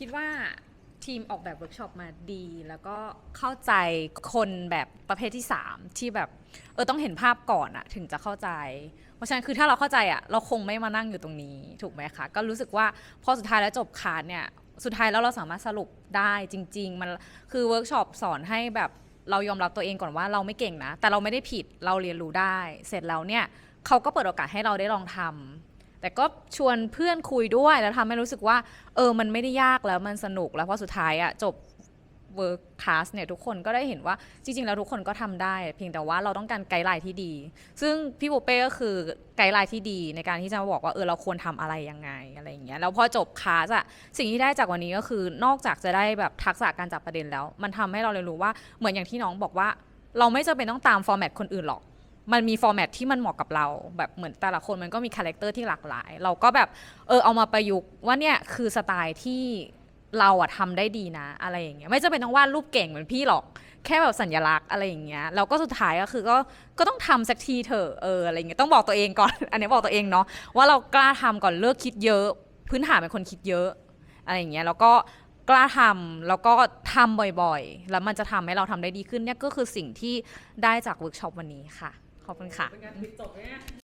คิดว่าทีมออกแบบเวิร์กช็อปมาดี แล้วก็เข้าใจคนแบบประเภทที่ 3 ที่แบบเออต้องเห็นภาพก่อนอะถึงจะเข้าใจ เพราะฉะนั้นคือถ้าเราเข้าใจอะเราคงไม่มานั่งอยู่ตรงนี้ถูกไหมคะ ก็รู้สึกว่าพอสุดท้ายแล้วจบคลาสเนี่ยสุดท้ายแล้วเราสามารถสรุปได้จริง ๆ มันคือเวิร์กช็อปสอนให้แบบเรายอมรับตัวเองก่อนว่าเราไม่เก่งนะ แต่เราไม่ได้ผิดเราเรียนรู้ได้ เสร็จแล้วเนี่ยเขาก็เปิดโอกาสให้เราได้ลองทำ แต่ก็ชวนเพื่อนคุยด้วยแล้วทำให้รู้สึกว่า เออมันไม่ได้ยากแล้วมันสนุกแล้วเพราะสุดท้ายอะจบเวิร์คคลาสเนี่ยทุกคนก็ได้เห็นว่าจริง ๆ แล้วทุกคนก็ทำได้ เพียงแต่ว่าเราต้องการไกด์ไลน์ที่ดี ซึ่งพี่ปูเป้ก็คือไกด์ไลน์ที่ดีในการที่จะมาบอกว่าเออเราควรทำอะไรยังไงอะไรอย่างเงี้ยแล้วพอจบคลาสอะสิ่งที่ได้จากวันนี้ก็คือนอกจากจะได้แบบทักษะการจับประเด็นแล้ว มันทำให้เราเรียนรู้ว่าเหมือนอย่างที่น้องบอกว่า เราไม่จำเป็นต้องตามฟอร์แมตคนอื่นหรอก มันมีฟอร์แมตที่มันเหมาะกับเราแบบเหมือนแต่ละคนมันก็มีคาแรคเตอร์ที่หลากหลาย เราก็แบบเออเอามาประยุกต์ว่าเนี่ยคือสไตล์ที่เราอะทำได้ดีนะ อะไรอย่างเงี้ยไม่จำเป็นต้องวาดรูปเก่งเหมือนพี่หรอกแค่แบบสัญลักษณ์อะไรอย่างเงี้ยแล้วก็สุดท้ายก็คือก็ก็ต้องทำสักทีเถอะเอออะไรอย่างเงี้ยต้องบอกตัวเองก่อน อันนี้บอกตัวเองเนาะว่าเรากล้าทำก่อนเลิกคิดเยอะ พื้นฐานเป็นคนคิดเยอะอะไรอย่างเงี้ยแล้วก็กล้าทำแล้วก็ทำบ่อยๆ แล้วมันจะทำให้เราทำได้ดีขึ้นเนี่ยก็คือสิ่งที่ได้จากเวิร์กช็อปวันนี้ค่ะ ขอบคุณค่ะเป็นการปิดจบเนี่ย